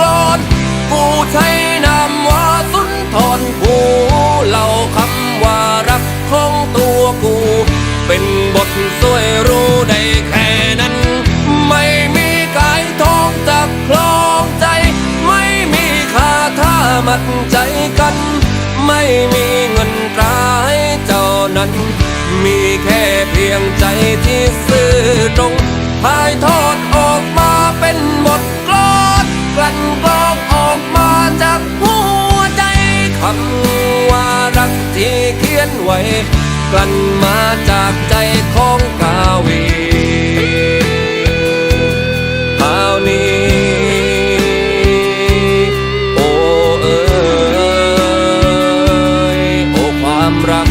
กรผู้ใช้นามว่าสุนทรผู้เล่าคำว่ารักของตัวกู เป็นบทสวยรู้ได้แค่นั้น ไม่มีกายทองจากคลองใจ ไม่มีคาถามัดใจกัน ไม่มีเงินตราให้เจ้านั้น มีแค่เพียงใจที่ เขียนไว้ กลั่นมาจากใจของกาวีครานี้ โอ้เอ๋ยโอ้ความรัก